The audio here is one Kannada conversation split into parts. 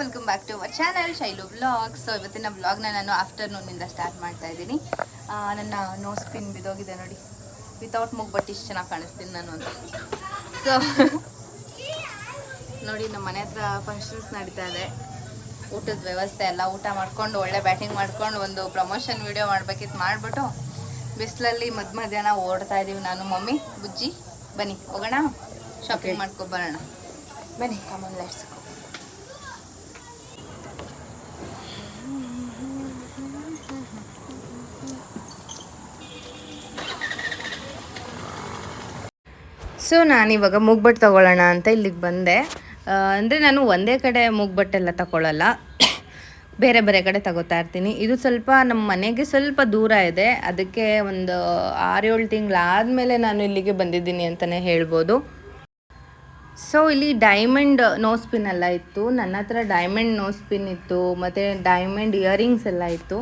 Welcome back to our channel Shailu blog so ಇವತ್ತಿನ ಬ್ಲಾಗ್ನ ನಾನು ಆಫ್ಟರ್ನೂನಿಂದ ಸ್ಟಾರ್ಟ್ ಮಾಡ್ತಾ ಇದ್ದೀನಿ. ನನ್ನ ನೋಸ್ ಪಿನ್ ಬಿದ್ದೋಗಿದೆ ನೋಡಿ. ವಿತೌಟ್ ಮುಗ್ಬಟ್ಟು ಇಷ್ಟು ಚೆನ್ನಾಗಿ ಕಾಣಿಸ್ತೀನಿ ನಾನು ಅಂತ. ಸೊ ನೋಡಿ ನಮ್ಮ ಮನೆ ಹತ್ರ ಫಂಕ್ಷನ್ಸ್ ನಡೀತಾ ಇದೆ. ಊಟದ ವ್ಯವಸ್ಥೆ ಎಲ್ಲ ಊಟ ಮಾಡ್ಕೊಂಡು ಒಳ್ಳೆ ಬ್ಯಾಟಿಂಗ್ ಮಾಡ್ಕೊಂಡು ಒಂದು ಪ್ರಮೋಷನ್ ವೀಡಿಯೋ ಮಾಡ್ಬೇಕಿತ್ತು. ಮಾಡಿಬಿಟ್ಟು ಬಿಸಿಲಲ್ಲಿ ಮಧ್ಯ ಮಧ್ಯಾಹ್ನ ಓಡ್ತಾ ಇದ್ದೀವಿ ನಾನು ಮಮ್ಮಿ ಬುಜ್ಜಿ ಬನ್ನಿ ಹೋಗೋಣ? ಶಾಪಿಂಗ್ ಮಾಡ್ಕೊಬರೋಣ ಬರೋಣ. ಬನ್ನಿ ಕಾಮನ್ ಲೆಟ್ಸ್ ಸೊ ನಾನಿವಾಗ ಮೂಗ್ಬಟ್ಟು ತೊಗೊಳ್ಳೋಣ ಅಂತ ಇಲ್ಲಿಗೆ ಬಂದೆ. ಅಂದರೆ ನಾನು ಒಂದೇ ಕಡೆ ಮೂಗ್ಬಟ್ಟೆಲ್ಲ ತಗೊಳ್ಳಲ್ಲ. ಬೇರೆ ಬೇರೆ ಕಡೆ ತಗೋತಾ ಇರ್ತೀನಿ. ಇದು ಸ್ವಲ್ಪ ನಮ್ಮ ಮನೆಗೆ ಸ್ವಲ್ಪ ದೂರ ಇದೆ. ಅದಕ್ಕೆ ಒಂದು ಆರೇಳು ತಿಂಗಳಾದಮೇಲೆ ನಾನು ಇಲ್ಲಿಗೆ ಬಂದಿದ್ದೀನಿ ಅಂತಲೇ ಹೇಳ್ಬೋದು. ಸೊ ಇಲ್ಲಿ ಡೈಮಂಡ್ ನೋಸ್ ಪಿನ್ ಎಲ್ಲ ಇತ್ತು. ನನ್ನ ಹತ್ರ ಡೈಮಂಡ್ ನೋಸ್ ಪಿನ್ ಇತ್ತು. ಮತ್ತು ಡೈಮಂಡ್ ಇಯರಿಂಗ್ಸ್ ಎಲ್ಲ ಇತ್ತು.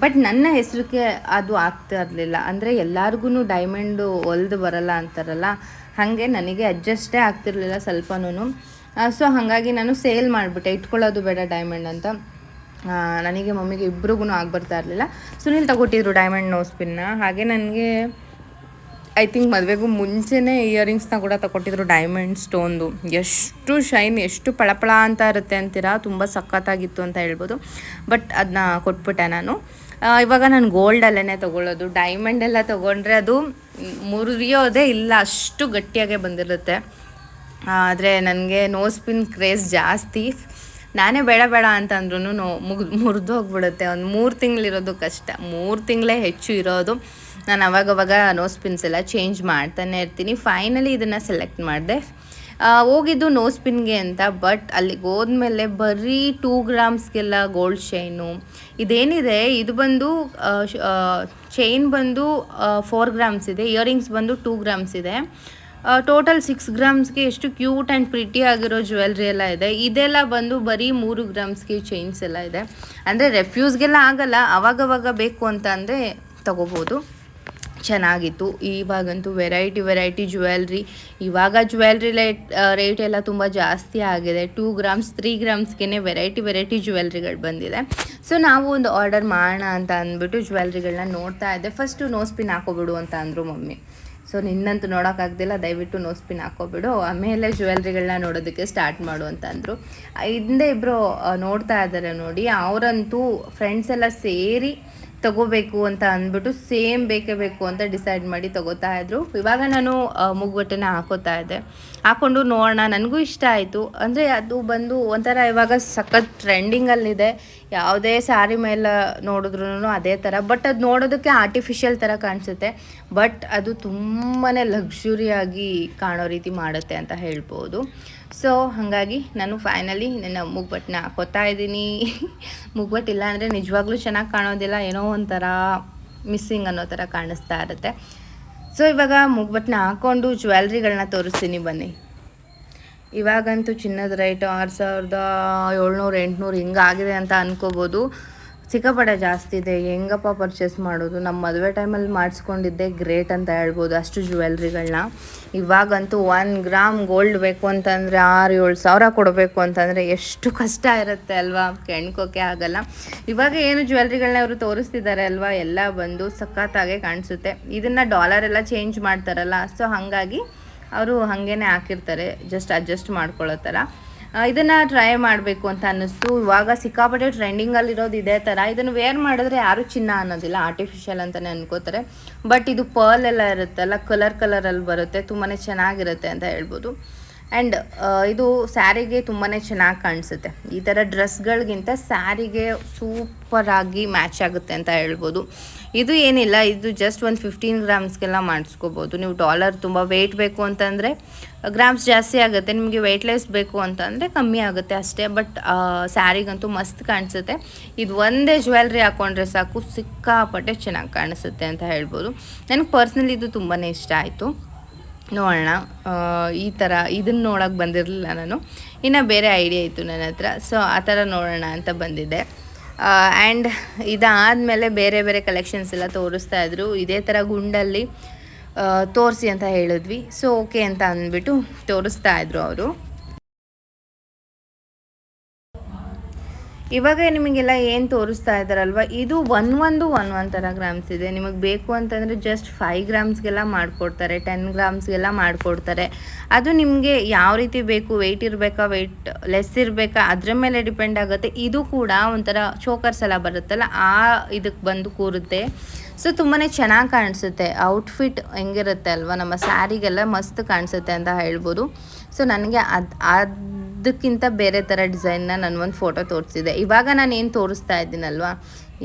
ಬಟ್ ನನ್ನ ಹೆಸರಿಗೆ ಅದು ಆಗ್ತಾ ಇರಲಿಲ್ಲ. ಅಂದರೆ ಎಲ್ಲರಿಗೂ ಡೈಮಂಡು ಹೊಲ್ದು ಬರಲ್ಲ ಅಂತಾರಲ್ಲ. ಹಾಗೆ ನನಗೆ ಅಡ್ಜಸ್ಟೇ ಆಗ್ತಿರ್ಲಿಲ್ಲ ಸ್ವಲ್ಪನೂ ಸೊ ಹಾಗಾಗಿ ನಾನು ಸೇಲ್ ಮಾಡಿಬಿಟ್ಟೆ. ಇಟ್ಕೊಳ್ಳೋದು ಬೇಡ ಡೈಮಂಡ್ ಅಂತ. ನನಗೆ ಮಮ್ಮಿಗೆ ಇಬ್ರಿಗೂ ಆಗ್ಬರ್ತಾ ಇರಲಿಲ್ಲ. ಸುನಿಲ್ ತಗೊಟ್ಟಿದ್ರು ಡೈಮಂಡ್ ನೋಸ್ ಪಿನ್ನ ಹಾಗೆ ನನಗೆ ಐ ಥಿಂಕ್ ಮದುವೆಗೂ ಮುಂಚೆನೇ ಇಯರಿಂಗ್ಸ್ನ ಕೂಡ ತಗೊಟ್ಟಿದ್ರು ಡೈಮಂಡ್ ಸ್ಟೋನ್ದು ಎಷ್ಟು ಶೈನ್ ಎಷ್ಟು ಪಳಪಳ ಅಂತ ಇರುತ್ತೆ ಅಂತೀರಾ? ತುಂಬ ಸಖತ್ತಾಗಿತ್ತು ಅಂತ ಹೇಳ್ಬೋದು. ಬಟ್ ಅದನ್ನ ಕೊಟ್ಬಿಟ್ಟೆ ನಾನು. ಇವಾಗ ನಾನು ಗೋಲ್ಡಲ್ಲೇ ತೊಗೊಳ್ಳೋದು. ಡೈಮಂಡ್ ಎಲ್ಲ ತೊಗೊಂಡ್ರೆ ಅದು ಮುರಿಯೋದೇ ಇಲ್ಲ, ಅಷ್ಟು ಗಟ್ಟಿಯಾಗೆ ಬಂದಿರುತ್ತೆ. ಆದರೆ ನನಗೆ ನೋಸ್ ಪಿನ್ ಕ್ರೇಸ್ ಜಾಸ್ತಿ. ನಾನೇ ಬೇಡ ಬೇಡ ಅಂತಂದ್ರೂ ನೋ ಮುಗ್ ಮುರಿದು ಹೋಗ್ಬಿಡುತ್ತೆ. ಒಂದು ಮೂರು ತಿಂಗಳಿರೋದು ಕಷ್ಟ. ಮೂರು ತಿಂಗಳೇ ಹೆಚ್ಚು ಇರೋದು. ನಾನು ಅವಾಗವಾಗ ನೋಸ್ ಪಿನ್ಸ್ ಎಲ್ಲ ಚೇಂಜ್ ಮಾಡ್ತಾನೆ ಇರ್ತೀನಿ. ಫೈನಲಿ ಇದನ್ನು ಸೆಲೆಕ್ಟ್ ಮಾಡಿದೆ. ಹೋಗಿದ್ದು ನೋ ಸ್ಪಿನ್ಗೆ ಅಂತ ಬಟ್ ಅಲ್ಲಿಗೆ ಹೋದ್ಮೇಲೆ ಬರೀ ಟೂ ಗ್ರಾಮ್ಸ್ಗೆಲ್ಲ ಗೋಲ್ಡ್ ಚೈನು ಇದೇನಿದೆ, ಇದು ಬಂದು ಚೈನ್ ಬಂದು ಫೋರ್ ಗ್ರಾಮ್ಸ್ ಇದೆ ಇಯರಿಂಗ್ಸ್ ಬಂದು ಟೂ ಗ್ರಾಮ್ಸ್ ಇದೆ. ಟೋಟಲ್ ಸಿಕ್ಸ್ ಗ್ರಾಮ್ಸ್ಗೆ ಎಷ್ಟು ಕ್ಯೂಟ್ ಆ್ಯಂಡ್ ಪ್ರಿಟಿ ಆಗಿರೋ ಜ್ಯುವೆಲ್ರಿ ಎಲ್ಲ ಇದೆ. ಇದೆಲ್ಲ ಬಂದು ಬರೀ ಮೂರು ಗ್ರಾಮ್ಸ್ಗೆ ಚೈನ್ಸ್ ಎಲ್ಲ ಇದೆ. ಅಂದರೆ ರೆಫ್ಯೂಸ್ಗೆಲ್ಲ ಆಗಲ್ಲ, ಅವಾಗವಾಗ ಬೇಕು ಅಂತ ಅಂದರೆ ತಗೋಬೋದು. ಚೆನ್ನಾಗಿತ್ತು. ಇವಾಗಂತೂ ವೆರೈಟಿ ವೆರೈಟಿ ಜ್ಯುವೆಲ್ರಿ ಇವಾಗ ಜ್ಯುವೆಲ್ರಿ ರೇಟ್ ರೇಟ್ ಎಲ್ಲ ತುಂಬ ಜಾಸ್ತಿ ಆಗಿದೆ. ಟೂ ಗ್ರಾಮ್ಸ್ ತ್ರೀ ಗ್ರಾಮ್ಸ್ಗೆ ವೆರೈಟಿ ವೆರೈಟಿ ಜ್ಯುವೆಲ್ರಿಗಳು ಬಂದಿದೆ. ಸೊ ನಾವು ಒಂದು ಆರ್ಡರ್ ಮಾಡೋಣ ಅಂತ ಅಂದ್ಬಿಟ್ಟು ಜ್ಯುವೆಲ್ರಿಗಳನ್ನ ನೋಡ್ತಾ ಇದ್ದೆ. ಫಸ್ಟು ನೋಸ್ ಪಿನ್ ಹಾಕೋಬಿಡು ಅಂತ ಅಂದರು ಮಮ್ಮಿ. ಸೊ ನಿನ್ನಂತೂ ನೋಡೋಕ್ಕಾಗ್ದಿಲ್ಲ ದಯವಿಟ್ಟು ನೋಸ್ ಪಿನ್ ಹಾಕೋಬಿಡು. ಆಮೇಲೆ ಜ್ಯುವೆಲ್ರಿಗಳನ್ನ ನೋಡೋದಕ್ಕೆ ಸ್ಟಾರ್ಟ್ ಮಾಡು ಅಂತ ಅಂದರು. ಹಿಂದೆ ಇಬ್ಬರು ನೋಡ್ತಾ ಇದ್ದಾರೆ ನೋಡಿ. ಅವರಂತೂ ಫ್ರೆಂಡ್ಸ್ ಎಲ್ಲ ಸೇರಿ ತಗೋಬೇಕು ಅಂತ ಅಂದ್ಬಿಟ್ಟು ಸೇಮ್ ಬೇಕೇ ಬೇಕು ಅಂತ ಡಿಸೈಡ್ ಮಾಡಿ ತಗೋತಾ ಇದ್ರು. ಇವಾಗ ನಾನು ಮೂಗುಬಟ್ಟೆನ ಹಾಕೋತಾ ಇದ್ದೆ. ಹಾಕೊಂಡು ನೋಡೋಣ, ನನಗೂ ಇಷ್ಟ ಆಯಿತು. ಅಂದರೆ ಅದು ಬಂದು ಒಂಥರ ಇವಾಗ ಸಖತ್ ಟ್ರೆಂಡಿಂಗಲ್ಲಿದೆ ಯಾವುದೇ ಸ್ಯಾರಿ ಮೇಲೆ ನೋಡಿದ್ರು ಅದೇ ಥರ. ಬಟ್ ಅದು ನೋಡೋದಕ್ಕೆ ಆರ್ಟಿಫಿಷಿಯಲ್ ಥರ ಕಾಣಿಸುತ್ತೆ. ಬಟ್ ಅದು ತುಂಬಾ ಲಕ್ಸುರಿಯಾಗಿ ಕಾಣೋ ರೀತಿ ಮಾಡುತ್ತೆ ಅಂತ ಹೇಳ್ಬೋದು. ಸೊ ಹಾಗಾಗಿ ನಾನು ಫೈನಲಿ ನನ್ನ ಮುಗ್ಬಟ್ಟನ್ನ ಹಾಕೋತಾ ಇದ್ದೀನಿ. ಮುಗ್ಬಟ್ಟಿಲ್ಲ ಅಂದರೆ ನಿಜವಾಗ್ಲೂ ಚೆನ್ನಾಗಿ ಕಾಣೋದಿಲ್ಲ. ಏನೋ ಒಂಥರ ಮಿಸ್ಸಿಂಗ್ ಅನ್ನೋ ಥರ ಕಾಣಿಸ್ತಾ ಇರುತ್ತೆ. ಸೊ ಇವಾಗ ಮುಗ್ಬಟ್ಟನ್ನ ಹಾಕ್ಕೊಂಡು ಜ್ಯುವೆಲ್ರಿಗಳನ್ನ ತೋರಿಸ್ತೀನಿ ಬನ್ನಿ. ಇವಾಗಂತೂ ಚಿನ್ನದ ರೇಟು ಆರು ಸಾವಿರದ ಏಳ್ನೂರು, ಎಂಟುನೂರು ಹಿಂಗಾಗಿದೆ ಅಂತ ಅನ್ಕೋಬೋದು. ಸಿಕ್ಕಾಪಟ್ಟೆ ಜಾಸ್ತಿ ಇದೆ. ಹೆಂಗಪ್ಪ ಪರ್ಚೇಸ್ ಮಾಡೋದು? ನಮ್ಮ ಮದುವೆ ಟೈಮಲ್ಲಿ ಮಾಡಿಸ್ಕೊಂಡಿದ್ದೆ ಗ್ರೇಟ್ ಅಂತ ಹೇಳ್ಬೋದು ಅಷ್ಟು ಜ್ಯುವೆಲ್ರಿಗಳನ್ನ ಇವಾಗಂತೂ ಒನ್ ಗ್ರಾಮ್ ಗೋಲ್ಡ್ ಬೇಕು ಅಂತಂದರೆ ಆರು ಏಳು ಸಾವಿರ ಕೊಡಬೇಕು ಅಂತಂದರೆ ಎಷ್ಟು ಕಷ್ಟ ಇರುತ್ತೆ ಅಲ್ವಾ? ಕೆಣ್ಕೋಕೆ ಆಗಲ್ಲ. ಇವಾಗ ಏನು ಜ್ಯುವೆಲ್ರಿಗಳನ್ನ ಅವರು ತೋರಿಸ್ತಿದ್ದಾರೆ ಅಲ್ವಾ? ಎಲ್ಲ ಬಂದು ಸಖತ್ತಾಗೆ ಕಾಣಿಸುತ್ತೆ. ಇದನ್ನು ಡಾಲರ್ ಎಲ್ಲ ಚೇಂಜ್ ಮಾಡ್ತಾರಲ್ಲ? ಸೊ ಹಾಗಾಗಿ ಅವರು ಹಾಗೇನೆ ಹಾಕಿರ್ತಾರೆ ಜಸ್ಟ್ ಅಡ್ಜಸ್ಟ್ ಮಾಡ್ಕೊಳ್ಳೋ ಥರ ಇದನ್ನು ಟ್ರೈ ಮಾಡಬೇಕು ಅಂತ ಅನ್ನಿಸ್ತು. ಇವಾಗ ಸಿಕ್ಕಾಪಟ್ಟೆ ಟ್ರೆಂಡಿಂಗಲ್ಲಿರೋದು ಇದೇ ಥರ ಇದನ್ನು ವೇರ್ ಮಾಡಿದ್ರೆ ಯಾರೂ ಚಿನ್ನ ಅನ್ನೋದಿಲ್ಲ ಆರ್ಟಿಫಿಷಿಯಲ್ ಅಂತಲೇ ಅನ್ಕೋತಾರೆ. ಬಟ್ ಇದು ಪರ್ಲ್ ಎಲ್ಲ ಇರುತ್ತಲ್ಲ ಕಲರ್ ಕಲರಲ್ಲಿ ಬರುತ್ತೆ ತುಂಬಾ ಚೆನ್ನಾಗಿರುತ್ತೆ ಅಂತ ಹೇಳ್ಬೋದು. ಆ್ಯಂಡ್ ಇದು ಸ್ಯಾರಿಗೆ ತುಂಬಾ ಚೆನ್ನಾಗಿ ಕಾಣಿಸುತ್ತೆ. ಈ ಥರ ಡ್ರೆಸ್ಗಳಿಗಿಂತ ಸ್ಯಾರಿಗೆ ಸೂಪರಾಗಿ ಮ್ಯಾಚ್ ಆಗುತ್ತೆ ಅಂತ ಹೇಳ್ಬೋದು. ಇದು ಏನಿಲ್ಲ, ಇದು ಜಸ್ಟ್ ಒಂದು ಫಿಫ್ಟೀನ್ ಗ್ರಾಮ್ಸ್ಗೆಲ್ಲ ಮಾಡಿಸ್ಕೋಬೋದು. ನೀವು ಡಾಲರ್ ತುಂಬ ವೆಯ್ಟ್ ಬೇಕು ಅಂತಂದರೆ, ಗ್ರಾಮ್ಸ್ ಜಾಸ್ತಿ ಆಗುತ್ತೆ, ನಿಮಗೆ ವೆಯ್ಟ್ಲೆಸ್ ಬೇಕು ಅಂತಂದರೆ ಕಮ್ಮಿ ಆಗುತ್ತೆ ಅಷ್ಟೇ. ಬಟ್ ಸ್ಯಾರಿಗಂತೂ ಮಸ್ತ್ ಕಾಣಿಸುತ್ತೆ. ಇದು ಒಂದೇ ಜ್ಯುವೆಲ್ರಿ ಹಾಕ್ಕೊಂಡ್ರೆ ಸಾಕು, ಸಿಕ್ಕಾಪಟ್ಟೆ ಚೆನ್ನಾಗಿ ಕಾಣಿಸುತ್ತೆ ಅಂತ ಹೇಳ್ಬೋದು. ನನಗೆ ಪರ್ಸ್ನಲಿ ಇದು ತುಂಬಾ ಇಷ್ಟ ಆಯಿತು. ನೋಡೋಣ. ಈ ಥರ ಇದನ್ನು ನೋಡೋಕೆ ಬಂದಿರಲಿಲ್ಲ ನಾನು. ಇನ್ನು ಬೇರೆ ಐಡಿಯಾ ಇತ್ತು ನನ್ನ ಹತ್ರ. ಸೊ ಆ ಥರ ನೋಡೋಣ ಅಂತ ಬಂದಿದ್ದೆ. ಆ್ಯಂಡ್ ಇದಾದಮೇಲೆ ಬೇರೆ ಬೇರೆ ಕಲೆಕ್ಷನ್ಸ್ ಎಲ್ಲ ತೋರಿಸ್ತಾ ಇದ್ರು. ಇದೇ ಥರ ಗುಂಡಲ್ಲಿ ತೋರಿಸಿ ಅಂತ ಹೇಳಿದ್ವಿ. ಸೊ ಓಕೆ ಅಂತ ಅಂದ್ಬಿಟ್ಟು ತೋರಿಸ್ತಾ ಇದ್ರು ಅವರು. ಇವಾಗ ನಿಮಗೆಲ್ಲ ಏನು ತೋರಿಸ್ತಾ ಇದ್ದಾರಲ್ವ? ಇದು ಒನ್ ಒಂದು ಒನ್ ಒನ್ ಥರ ಗ್ರಾಮ್ಸ್ ಇದೆ. ನಿಮಗೆ ಬೇಕು ಅಂತಂದರೆ ಜಸ್ಟ್ ಫೈವ್ ಗ್ರಾಮ್ಸ್ಗೆಲ್ಲ ಮಾಡಿಕೊಡ್ತಾರೆ ಟೆನ್ ಗ್ರಾಮ್ಸ್ಗೆಲ್ಲ ಮಾಡಿಕೊಡ್ತಾರೆ. ಅದು ನಿಮಗೆ ಯಾವ ರೀತಿ ಬೇಕು ವೆಯ್ಟ್ ಇರಬೇಕಾ ವೆಯ್ಟ್ ಲೆಸ್ ಇರಬೇಕಾ, ಅದ್ರ ಮೇಲೆ ಡಿಪೆಂಡ್ ಆಗುತ್ತೆ. ಇದು ಕೂಡ ಒಂಥರ ಚೋಕರ್ಸ್ ಎಲ್ಲ ಬರುತ್ತಲ್ಲ, ಆ ಇದಕ್ಕೆ ಬಂದು ಕೂರುತ್ತೆ. ಸೊ ತುಂಬಾ ಚೆನ್ನಾಗಿ ಕಾಣಿಸುತ್ತೆ. ಔಟ್ಫಿಟ್ ಹೆಂಗಿರುತ್ತೆ ಅಲ್ವಾ? ನಮ್ಮ ಸ್ಯಾರಿಗೆಲ್ಲ ಮಸ್ತ್ ಕಾಣಿಸುತ್ತೆ ಅಂತ ಹೇಳ್ಬೋದು. ಸೊ ನನಗೆ ಅದು ಅದಕ್ಕಿಂತ ಬೇರೆ ಥರ ಡಿಸೈನ್ನ ನಾನು ಒಂದು ಫೋಟೋ ತೋರಿಸಿದೆ. ಇವಾಗ ನಾನು ಏನು ತೋರಿಸ್ತಾ ಇದ್ದೀನಲ್ವಾ?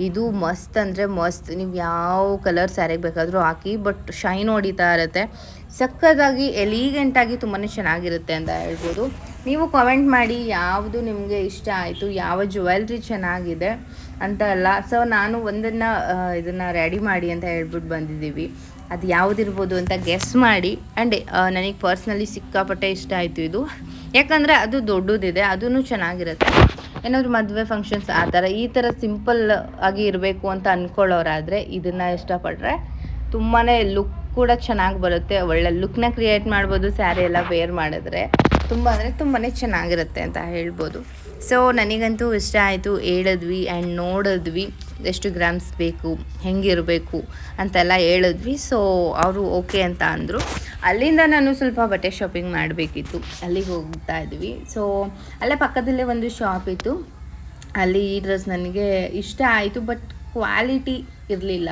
ಇದು ಮಸ್ತ್ ಅಂದರೆ ಮಸ್ತ್. ನೀವು ಯಾವ ಕಲರ್ ಸ್ಯಾರಿಗೆ ಬೇಕಾದರೂ ಹಾಕಿ ಬಟ್ ಶೈನ್ ಹೊಡಿತಾ ಇರುತ್ತೆ. ಸಕ್ಕದಾಗಿ ಎಲಿಗೆಂಟಾಗಿ ತುಂಬಾ ಚೆನ್ನಾಗಿರುತ್ತೆ ಅಂತ ಹೇಳ್ಬೋದು. ನೀವು ಕಮೆಂಟ್ ಮಾಡಿ ಯಾವುದು ನಿಮಗೆ ಇಷ್ಟ ಆಯಿತು, ಯಾವ ಜ್ಯುವೆಲ್ರಿ ಚೆನ್ನಾಗಿದೆ ಅಂತ ಅಲ್ಲ ಸೊ ನಾನು ಒಂದನ್ನು ಇದನ್ನು ರೆಡಿ ಮಾಡಿ ಅಂತ ಹೇಳ್ಬಿಟ್ಟು ಬಂದಿದ್ದೀವಿ. ಅದು ಯಾವುದಿರ್ಬೋದು ಅಂತ ಗೆಸ್ ಮಾಡಿ. ಆ್ಯಂಡ್ ನನಗೆ ಪರ್ಸ್ನಲಿ ಸಿಕ್ಕಾಪಟ್ಟೆ ಇಷ್ಟ ಆಯಿತು ಇದು. ಯಾಕಂದರೆ ಅದು ದೊಡ್ಡದಿದೆ ಅದೂ ಚೆನ್ನಾಗಿರುತ್ತೆ. ಏನಾದರೂ ಮದುವೆ ಫಂಕ್ಷನ್ಸ್ ಆ ಥರ, ಈ ಥರ ಸಿಂಪಲ್ ಆಗಿ ಇರಬೇಕು ಅಂತ ಅಂದ್ಕೊಳ್ಳೋರಾದರೆ ಇದನ್ನು ಇಷ್ಟಪಡ್ರೆ ತುಂಬಾ ಲುಕ್ ಕೂಡ ಚೆನ್ನಾಗಿ ಬರುತ್ತೆ. ಒಳ್ಳೆ ಲುಕ್ನ ಕ್ರಿಯೇಟ್ ಮಾಡ್ಬೋದು ಸ್ಯಾರಿ ಎಲ್ಲ ವೇರ್ ಮಾಡಿದ್ರೆ. ತುಂಬ ಅಂದರೆ ತುಂಬಾ ಚೆನ್ನಾಗಿರುತ್ತೆ ಅಂತ ಹೇಳ್ಬೋದು. ಸೊ ನನಗಂತೂ ಇಷ್ಟ ಆಯಿತು, ಹೇಳಿದ್ವಿ ಆ್ಯಂಡ್ ನೋಡಿದ್ವಿ. ಎಷ್ಟು ಗ್ರಾಮ್ಸ್ ಬೇಕು ಹೆಂಗಿರಬೇಕು ಅಂತೆಲ್ಲ ಹೇಳಿದ್ವಿ. ಸೊ ಅವರು ಓಕೆ ಅಂತ ಅಂದರು. ಅಲ್ಲಿಂದ ನಾನು ಸ್ವಲ್ಪ ಬಟ್ಟೆ ಶಾಪಿಂಗ್ ಮಾಡಬೇಕಿತ್ತು. ಅಲ್ಲಿಗೆ ಹೋಗ್ತಾ ಇದ್ವಿ. ಸೊ ಅಲ್ಲೇ ಪಕ್ಕದಲ್ಲೇ ಒಂದು ಶಾಪ್ ಇತ್ತು. ಅಲ್ಲಿ ಈ ಡ್ರೆಸ್ ನನಗೆ ಇಷ್ಟ ಆಯಿತು ಬಟ್ ಕ್ವಾಲಿಟಿ ಇರಲಿಲ್ಲ.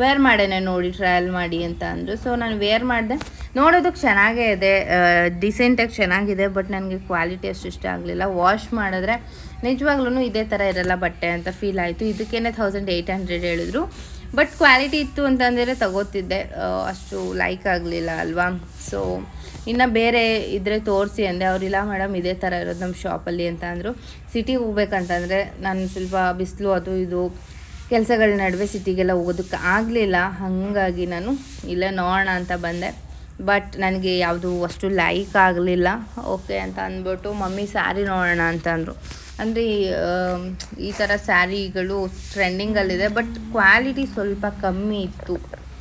ವೇರ್ ಮಾಡೇನೆ ನೋಡಿ ಟ್ರಯಲ್ ಮಾಡಿ ಅಂತ ಅಂದರು. ಸೊ ನಾನು ವೇರ್ ಮಾಡಿದೆ. ನೋಡೋದಕ್ಕೆ ಚೆನ್ನಾಗೇ ಇದೆ. ಡಿಸೆಂಟಾಗಿ ಚೆನ್ನಾಗಿದೆ ಬಟ್ ನನಗೆ ಕ್ವಾಲಿಟಿ ಅಷ್ಟು ಇಷ್ಟ ಆಗಲಿಲ್ಲ. ವಾಶ್ ಮಾಡಿದ್ರೆ ನಿಜವಾಗ್ಲೂ ಇದೇ ಥರ ಇರಲ್ಲ ಬಟ್ಟೆ ಅಂತ ಫೀಲ್ ಆಯಿತು. ಇದಕ್ಕೇನೆ ಥೌಸಂಡ್ ಏಯ್ಟ್ ಹಂಡ್ರೆಡ್ ಹೇಳಿದ್ರು. ಬಟ್ ಕ್ವಾಲಿಟಿ ಇತ್ತು ಅಂತಂದರೆ ತಗೋತಿದ್ದೆ. ಅಷ್ಟು ಲೈಕ್ ಆಗಲಿಲ್ಲ ಅಲ್ವಾ? ಸೊ ಇನ್ನು ಬೇರೆ ಇದ್ರೆ ತೋರಿಸಿ ಅಂದೆ. ಅವರಿಲ್ಲ ಮೇಡಮ್ ಇದೇ ಥರ ಇರೋದು ನಮ್ಮ ಶಾಪಲ್ಲಿ ಅಂತ ಅಂದರು. ಸಿಟಿಗೆ ಹೋಗ್ಬೇಕಂತಂದರೆ ನಾನು ಸ್ವಲ್ಪ ಬಿಸಿಲು ಅದು ಇದು ಕೆಲಸಗಳ ನಡುವೆ ಸಿಟಿಗೆಲ್ಲ ಹೋಗೋದಕ್ಕೆ ಆಗಲಿಲ್ಲ. ಹಾಗಾಗಿ ನಾನು ಇಲ್ಲೇ ನೋಡೋಣ ಅಂತ ಬಂದೆ. ಬಟ್ ನನಗೆ ಯಾವುದು ಅಷ್ಟು ಲೈಕ್ ಆಗಲಿಲ್ಲ. ಓಕೆ ಅಂತ ಅಂದ್ಬಿಟ್ಟು ಮಮ್ಮಿ ಸ್ಯಾರಿ ನೋಡೋಣ ಅಂತ ಅಂದರು ಈ ಥರ ಸ್ಯಾರಿಗಳು ಟ್ರೆಂಡಿಂಗಲ್ಲಿದೆ ಬಟ್ ಕ್ವಾಲಿಟಿ ಸ್ವಲ್ಪ ಕಮ್ಮಿ ಇತ್ತು.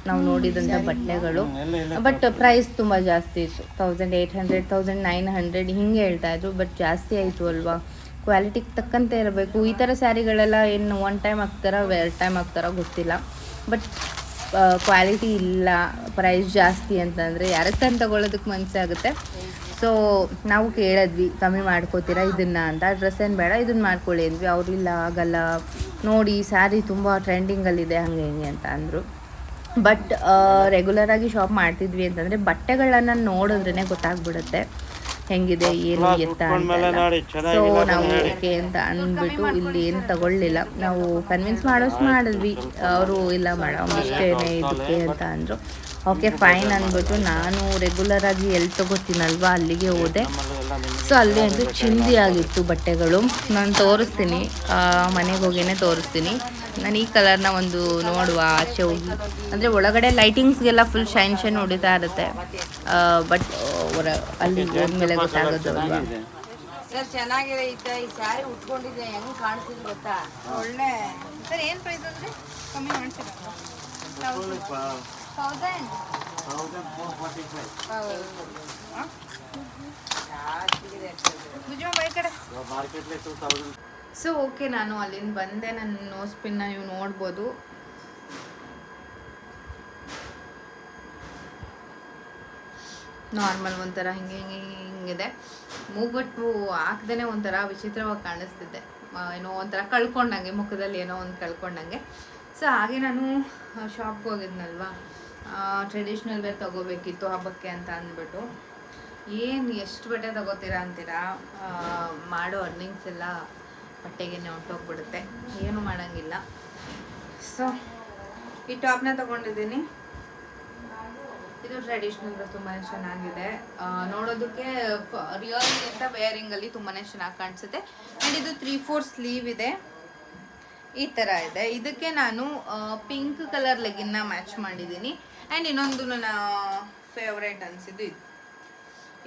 ನಾವು ನೋಡಿದಂಥ ಬಟ್ಟೆಗಳು. ಬಟ್ ಪ್ರೈಸ್ ತುಂಬ ಜಾಸ್ತಿ ಇತ್ತು. Thousand eight hundred thousand nine hundred ಹಿಂಗೆ ಹೇಳ್ತಾ ಇದ್ರು ಬಟ್ ಜಾಸ್ತಿ ಆಯಿತು ಅಲ್ವಾ? ಕ್ವಾಲಿಟಿಗೆ ತಕ್ಕಂತೆ ಇರಬೇಕು. ಈ ಥರ ಸ್ಯಾರಿಗಳೆಲ್ಲ ಏನು ಒನ್ ಟೈಮ್ ಹಾಕ್ತಾರೋ ಎರಡು ಟೈಮ್ ಹಾಕ್ತಾರೋ ಗೊತ್ತಿಲ್ಲ. ಬಟ್ ಕ್ವಾಲಿಟಿ ಇಲ್ಲ ಪ್ರೈಸ್ ಜಾಸ್ತಿ ಅಂತಂದರೆ ಯಾರಕ್ಕೆ ತಂದು ತಗೊಳ್ಳೋದಕ್ಕೆ ಮನಸ್ಸಾಗುತ್ತೆ ಸೊ ನಾವು ಕೇಳಿದ್ವಿ, ಕಮ್ಮಿ ಮಾಡ್ಕೋತೀರಾ ಇದನ್ನು ಅಂತ. ಡ್ರೆಸ್ ಏನು ಬೇಡ ಇದನ್ನು ಮಾಡ್ಕೊಳ್ಳಿ ಅಂದ್ವಿ. ಅವ್ರು ಇಲ್ಲ ಆಗಲ್ಲ ನೋಡಿ ಸ್ಯಾರಿ ತುಂಬ ಟ್ರೆಂಡಿಂಗಲ್ಲಿದೆ ಹಂಗೆ ಹಿಂಗೆ ಅಂತ ಅಂದರು. ಬಟ್ ರೆಗ್ಯುಲರಾಗಿ ಶಾಪ್ ಮಾಡ್ತಿದ್ವಿ ಅಂತಂದರೆ ಬಟ್ಟೆಗಳನ್ನ ನೋಡಿದ್ರೇ ಗೊತ್ತಾಗ್ಬಿಡುತ್ತೆ. ಹೆಂಗಿದೆ ಏನು ಎತ್ತ ಅಂತ ಸೊ ನಾವು ಓಕೆ ಅಂತ ಅಂದ್ಬಿಟ್ಟು ಇಲ್ಲಿ ಏನು ತಗೊಳ್ಳಿಲ್ಲ. ನಾವು ಕನ್ವಿನ್ಸ್ ಮಾಡೋಷ್ಟು ಮಾಡಿದ್ವಿ. ಅವರು ಇಲ್ಲ ಮೇಡಮ್ ಇಷ್ಟೇ ಇದಕ್ಕೆ ಅಂತ ಅಂದರು. ಓಕೆ ಫೈನ್ ಅಂದ್ಬಿಟ್ಟು ನಾನು ರೆಗ್ಯುಲರ್ ಆಗಿ ಎಲ್ಲಿ ತಗೋತೀನಲ್ವಾ ಅಲ್ಲಿಗೆ ಹೋದೆ. ಸೊ ಅಲ್ಲಿ ಅಂತೂ ಚಿಂದಿ ಆಗಿತ್ತು ಬಟ್ಟೆಗಳು. ನಾನು ತೋರಿಸ್ತೀನಿ. ಮನೆಗೆ ಹೋಗಿನೇ ತೋರಿಸ್ತೀನಿ. ನಾನು ಈ ಕಲರ್ನ ಒಂದು ನೋಡುವ ಆಚೆ ಹೋಗಿ. ಅಂದರೆ ಒಳಗಡೆ ಲೈಟಿಂಗ್ಸ್ಗೆಲ್ಲ ಫುಲ್ ಶೈನ್ ಶೈನ್ ಹೊಡಿತಾ ಇರುತ್ತೆ. ಬಟ್ ಅಲ್ಲಿ ಹೋದ್ಮೇಲೆ ಗೊತ್ತಾಗೋದು ಅಲ್ವಾ? ಸರ್ ಚೆನ್ನಾಗಿದೆ ಈ ಸ್ಯಾರಿ ಉಟ್ಕೊಂಡಿದ್ದೆ. ಹೆಂಗ್ ಕಾಣಿಸಿದ್ರು ಗೊತ್ತಾ? ಒಳ್ಳೆ. ಸರ್ ಏನ್ ಪ್ರೈಸ್ ಅಂದ್ರೆ? ಕಮ್ಮಿ ಮಾಡ್ತೀರಾ ತೌಸಂಡ್ ಸೊ ಓಕೆ ನಾನು ಅಲ್ಲಿಂದ ಬಂದೆ. ನನ್ನ ನೋಸ್ ಪಿನ್ನ ನೀವು ನೋಡ್ಬೋದು. ನಾರ್ಮಲ್ ಒಂಥರ ಹಿಂಗೆ ಹಿಂಗೆ ಹಿಂಗಿದೆ. ಮೂಗಟ್ಟು ಹಾಕ್ದೇ ಒಂಥರ ವಿಚಿತ್ರವಾಗಿ ಕಾಣಿಸ್ತಿದ್ದೆ ಏನೋ ಒಂಥರ ಕಳ್ಕೊಂಡಂಗೆ, ಮುಖದಲ್ಲಿ ಏನೋ ಒಂದು ಕಳ್ಕೊಂಡಂಗೆ. ಸೊ ಹಾಗೆ ನಾನು ಶಾಪ್ಗೆ ಹೋಗಿದ್ನಲ್ವಾ? ಟ್ರೆಡಿಷ್ನಲ್ ವೇರ್ ತೊಗೋಬೇಕಿತ್ತು ಹಬ್ಬಕ್ಕೆ ಅಂತ ಅಂದ್ಬಿಟ್ಟು. ಏನು ಎಷ್ಟು ಬಟ್ಟೆ ತೊಗೋತೀರಾ ಅಂತೀರಾ? ಮಾಡೋ ಅರ್ನಿಂಗ್ಸ್ ಎಲ್ಲ ಬಟ್ಟೆಗೆ ಹೊಂಟೋಗ್ಬಿಡುತ್ತೆ ಏನು ಮಾಡೋಂಗಿಲ್ಲ. ಸೊ ಈ ಟಾಪ್ನ ತೊಗೊಂಡಿದ್ದೀನಿ. ಟ್ರೆಡಿಷ್ನಲ್ ತುಂಬಾ ಚೆನ್ನಾಗಿದೆ. ನೋಡೋದಕ್ಕೆ ರಿಯಲ್ ಅಂತ ವೇರಿಂಗ್ ಅಲ್ಲಿ ತುಂಬಾನೇ ಚೆನ್ನಾಗಿ ಕಾಣಿಸುತ್ತೆ. ಅಂಡ್ ಇದು ತ್ರೀ ಫೋರ್ ಸ್ಲೀವ್ ಇದೆ. ಈ ತರ ಇದೆ. ಇದಕ್ಕೆ ನಾನು ಪಿಂಕ್ ಕಲರ್ ಲೆಗಿನ್ನ ಮ್ಯಾಚ್ ಮಾಡಿದ್ದೀನಿ. ಅಂಡ್ ಇನ್ನೊಂದು ನನ್ನ ಫೇವ್ರೇಟ್ ಅನ್ಸಿದ್ದು ಇದು.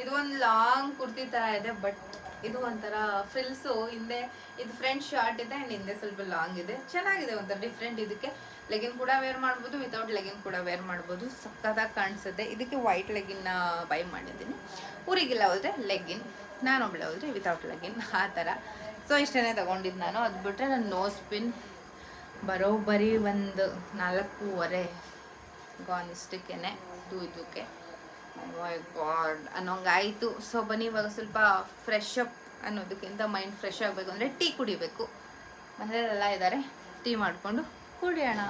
ಇದು ಒಂದು ಲಾಂಗ್ ಕುರ್ತಿ ತರ ಇದೆ ಬಟ್ ಇದು ಒಂಥರ ಫ್ರಿಲ್ಸು ಹಿಂದೆ, ಇದು ಫ್ರಂಟ್ ಶಾರ್ಟ್ ಇದೆ ಆ್ಯಂಡ್ ಹಿಂದೆ ಸ್ವಲ್ಪ ಲಾಂಗ್ ಇದೆ. ಚೆನ್ನಾಗಿದೆ ಒಂಥರ ಡಿಫ್ರೆಂಟ್ ಇದಕ್ಕೆ. ಲೆಗಿನ್ ಕೂಡ ವೇರ್ ಮಾಡ್ಬೋದು ವಿತೌಟ್ ಲೆಗಿನ್ ಕೂಡ ವೇರ್ ಮಾಡ್ಬೋದು. ಸಕ್ಕತ್ತಾಗಿ ಕಾಣಿಸುತ್ತೆ. ಇದಕ್ಕೆ ವೈಟ್ ಲೆಗಿನ್ನ ಬೈ ಮಾಡಿದ್ದೀನಿ. ಊರಿಗೆಲ್ಲ ಹೋದರೆ ಲೆಗಿನ್ ನಾನೊಬ್ಳೆ ಹೋದರೆ ವಿತೌಟ್ ಲೆಗಿನ್ ಆ ಥರ. ಸೊ ಇಷ್ಟೇ ತೊಗೊಂಡಿದ್ದು ನಾನು. ಅದು ಬಿಟ್ಟರೆ ನನ್ನ ನೋಸ್ ಪಿನ್ ಬರೋಬ್ಬರಿ ಒಂದು ನಾಲ್ಕೂವರೆ. ಗಾನ್ ಇಷ್ಟಕ್ಕೇ ಟೂ ಇದಕ್ಕೆ ಗಾಡ್ ಅನ್ನೋಂಗಾಯಿತು. ಸೊ ಬನ್ನಿ, ಇವಾಗ ಸ್ವಲ್ಪ ಫ್ರೆಶ್ ಅಪ್ ಅನ್ನೋದಕ್ಕಿಂತ ಮೈಂಡ್ ಫ್ರೆಶ್ ಆಗಬೇಕು. ಅಂದರೆ ಟೀ ಕುಡಿಬೇಕು. ಮನೆಯಲ್ಲೆಲ್ಲ ಇದ್ದಾರೆ. ಟೀ ಮಾಡಿಕೊಂಡು ಕೂಡೋಣ